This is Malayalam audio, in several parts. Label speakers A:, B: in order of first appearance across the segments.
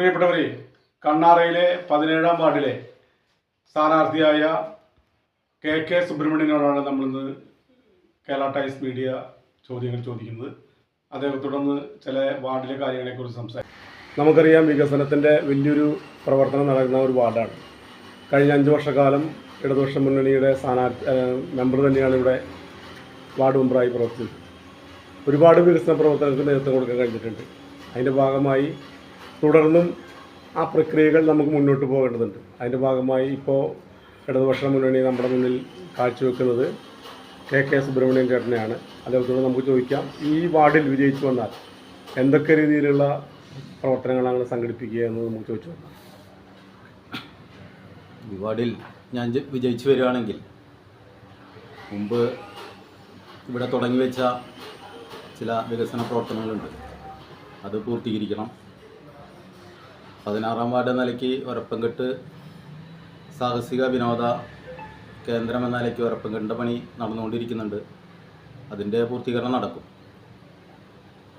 A: പ്രിയപ്പെട്ടവരെ കണ്ണാറയിലെ പതിനേഴാം വാർഡിലെ സ്ഥാനാർത്ഥിയായ കെ കെ സുബ്രഹ്മണ്യനോടാണ് നമ്മളിന്ന് കേരള ടൈംസ് മീഡിയ ചോദ്യങ്ങൾ ചോദിക്കുന്നത്. അദ്ദേഹം തുടർന്ന് ചില വാർഡിലെ കാര്യങ്ങളെക്കുറിച്ച് സംസാരിക്കും. നമുക്കറിയാം വികസനത്തിന്റെ വലിയൊരു പ്രവർത്തനം നടക്കുന്ന ഒരു വാർഡാണ്. കഴിഞ്ഞ അഞ്ച് വർഷക്കാലം ഇടതുപക്ഷ മുന്നണിയുടെ സ്ഥാനാർത്ഥി മെമ്പർ തന്നെയാണ് ഇവിടെ വാർഡ് മെമ്പറായി പ്രവർത്തിച്ചത്. ഒരുപാട് വികസന പ്രവർത്തനങ്ങൾക്ക് നേതൃത്വം കൊടുക്കാൻ കഴിഞ്ഞിട്ടുണ്ട്. അതിന്റെ ഭാഗമായി തുടർന്നും ആ പ്രക്രിയകൾ നമുക്ക് മുന്നോട്ട് പോകേണ്ടതുണ്ട്. അതിന്റെ ഭാഗമായി ഇപ്പോൾ ഇടതുപക്ഷ മുന്നണി നമ്മുടെ മുന്നിൽ കാഴ്ചവെക്കുന്നത് കെ കെ സുബ്രഹ്മണ്യൻ ചേട്ടനെയാണ്. അദ്ദേഹത്തോട് നമുക്ക് ചോദിക്കാം ഈ വാർഡിൽ വിജയിച്ചു വന്നാൽ എന്തൊക്കെ രീതിയിലുള്ള പ്രവർത്തനങ്ങളാണ് സംഘടിപ്പിക്കുക എന്ന് നമുക്ക് ചോദിച്ചു വന്നാൽ
B: ഈ വാർഡിൽ ഞാൻ വിജയിച്ചു വരികയാണെങ്കിൽ മുമ്പ് ഇവിടെ തുടങ്ങി വെച്ച ചില വികസന പ്രവർത്തനങ്ങളുണ്ട്. അത് പൂർത്തീകരിക്കണം. പതിനാറാം വാർഡ് നിലയ്ക്ക് ഉറപ്പംകെട്ട് സാഹസിക വിനോദ കേന്ദ്രം എന്ന നിലയ്ക്ക് ഒരപ്പംകെട്ടിന്റെ പണി നടന്നുകൊണ്ടിരിക്കുന്നുണ്ട്. അതിന്റെ പൂർത്തീകരണം നടക്കും.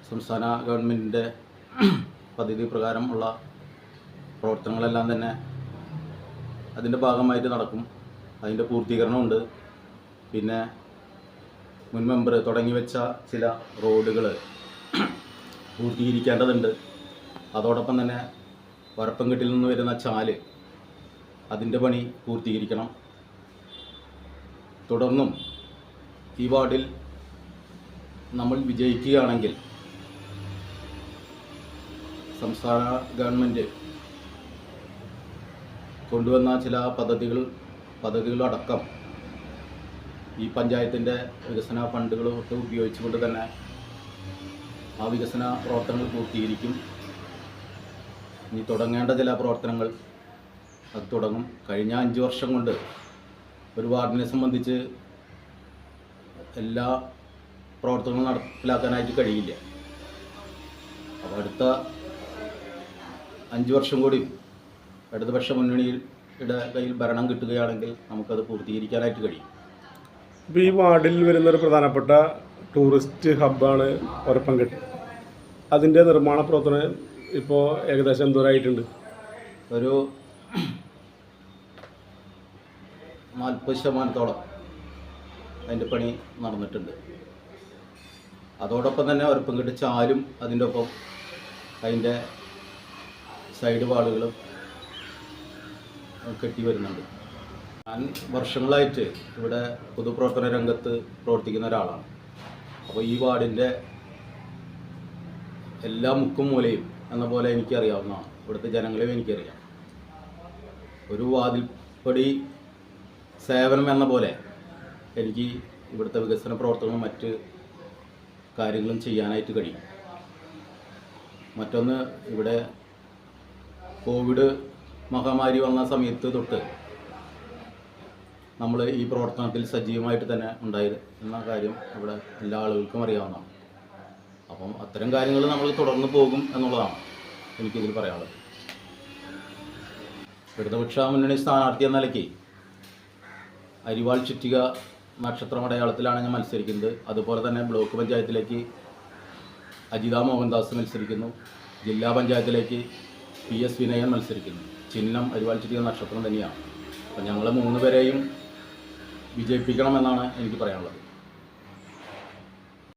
B: സംസ്ഥാന ഗവൺമെന്റിന്റെ പദ്ധതി പ്രകാരമുള്ള പ്രവർത്തനങ്ങളെല്ലാം തന്നെ അതിന്റെ ഭാഗമായിട്ട് നടക്കും. അതിന്റെ പൂർത്തീകരണമുണ്ട്. പിന്നെ മുൻ മെമ്പർ തുടങ്ങി വെച്ച ചില റോഡുകൾ പൂർത്തീകരിക്കേണ്ടതുണ്ട്. അതോടൊപ്പം തന്നെ വരപ്പൻകെട്ടിൽ നിന്ന് വരുന്ന ചാൽ അതിന്റെ പണി പൂർത്തീകരിക്കണം. തുടർന്നും ഈ വാർഡിൽ നമ്മൾ വിജയിക്കുകയാണെങ്കിൽ സംസ്ഥാന ഗവൺമെന്റ് കൊണ്ടുവന്ന ചില പദ്ധതികൾ പദ്ധതികളടക്കം ഈ പഞ്ചായത്തിന്റെ വികസന ഫണ്ടുകളൊക്കെ ഉപയോഗിച്ചുകൊണ്ട് തന്നെ ആ വികസന പ്രവർത്തനങ്ങൾ പൂർത്തീകരിക്കും. ഇനി തുടങ്ങേണ്ട ചില പ്രവർത്തനങ്ങൾ. അത് തുടങ്ങും. കഴിഞ്ഞ അഞ്ച് വർഷം കൊണ്ട് ഒരു വാർഡിനെ സംബന്ധിച്ച് എല്ലാ പ്രവർത്തനങ്ങളും നടപ്പിലാക്കാനായിട്ട് കഴിയില്ല. അപ്പോൾ അടുത്ത അഞ്ച് വർഷം കൂടി ഇടതുപക്ഷ മുന്നണിയുടെ കയ്യിൽ ഭരണം കിട്ടുകയാണെങ്കിൽ നമുക്കത് പൂർത്തീകരിക്കാനായിട്ട് കഴിയും.
A: ഇപ്പോൾ ഈ വാർഡിൽ വരുന്ന ഒരു പ്രധാനപ്പെട്ട ടൂറിസ്റ്റ് ഹബ്ബാണ് ഒരപ്പൻകെട്ട് അതിന്റെ നിർമ്മാണ പ്രവർത്തനം ഇപ്പോൾ ഏകദേശം എന്തോരായിട്ടുണ്ട്
B: ഒരു നാൽപ്പത് ശതമാനത്തോളം അതിന്റെ പണി നടന്നിട്ടുണ്ട്. അതോടൊപ്പം തന്നെ ഒരപ്പംകെട്ട് ചാലും അതിന്റെ ഒപ്പം അതിന്റെ സൈഡ് വാളുകളും കെട്ടി വരുന്നുണ്ട്. ഞാൻ വർഷങ്ങളായിട്ട് ഇവിടെ പൊതുപ്രവർത്തന രംഗത്ത് പ്രവർത്തിക്കുന്ന ഒരാളാണ്. അപ്പോൾ ഈ വാർഡിന്റെ എല്ലാ മുക്കും മൂലയും എന്ന പോലെ എനിക്കറിയാവുന്നതാണ് ഇവിടുത്തെ ജനങ്ങളെയും എനിക്കറിയാം. ഒരു വാതിൽപ്പടി സേവനം എന്ന പോലെ എനിക്ക് ഇവിടുത്തെ വികസന പ്രവർത്തനങ്ങളും മറ്റ് കാര്യങ്ങളും ചെയ്യാനായിട്ട് കഴിയും. മറ്റൊന്ന് ഇവിടെ കോവിഡ് മഹാമാരി വന്ന സമയത്ത് തൊട്ട് നമ്മൾ ഈ പ്രവർത്തനത്തിൽ സജീവമായിട്ട് തന്നെ ഉണ്ടായിരുന്ന കാര്യം ഇവിടെ എല്ലാ ആളുകൾക്കും അറിയാവുന്നതാണ്. അപ്പം അത്തരം കാര്യങ്ങൾ നമ്മൾ തുടർന്ന് പോകും എന്നുള്ളതാണ് എനിക്കിതിൽ പറയാനുള്ളത്. ഇടതുപക്ഷ മുന്നണി സ്ഥാനാർത്ഥി എന്ന നിലയ്ക്ക് അരിവാൾ ചുറ്റിക നക്ഷത്രമടയാളത്തിലാണ് ഞാൻ മത്സരിക്കുന്നത്. അതുപോലെ തന്നെ ബ്ലോക്ക് പഞ്ചായത്തിലേക്ക് അജിത മോഹൻദാസ് മത്സരിക്കുന്നു. ജില്ലാ പഞ്ചായത്തിലേക്ക് പി എസ് വിനയൻ മത്സരിക്കുന്നു. ചിഹ്നം അരിവാൾ ചുറ്റിക നക്ഷത്രം തന്നെയാണ്. അപ്പം ഞങ്ങൾ മൂന്ന് പേരെയും വിജയിപ്പിക്കണമെന്നാണ് എനിക്ക് പറയാനുള്ളത്.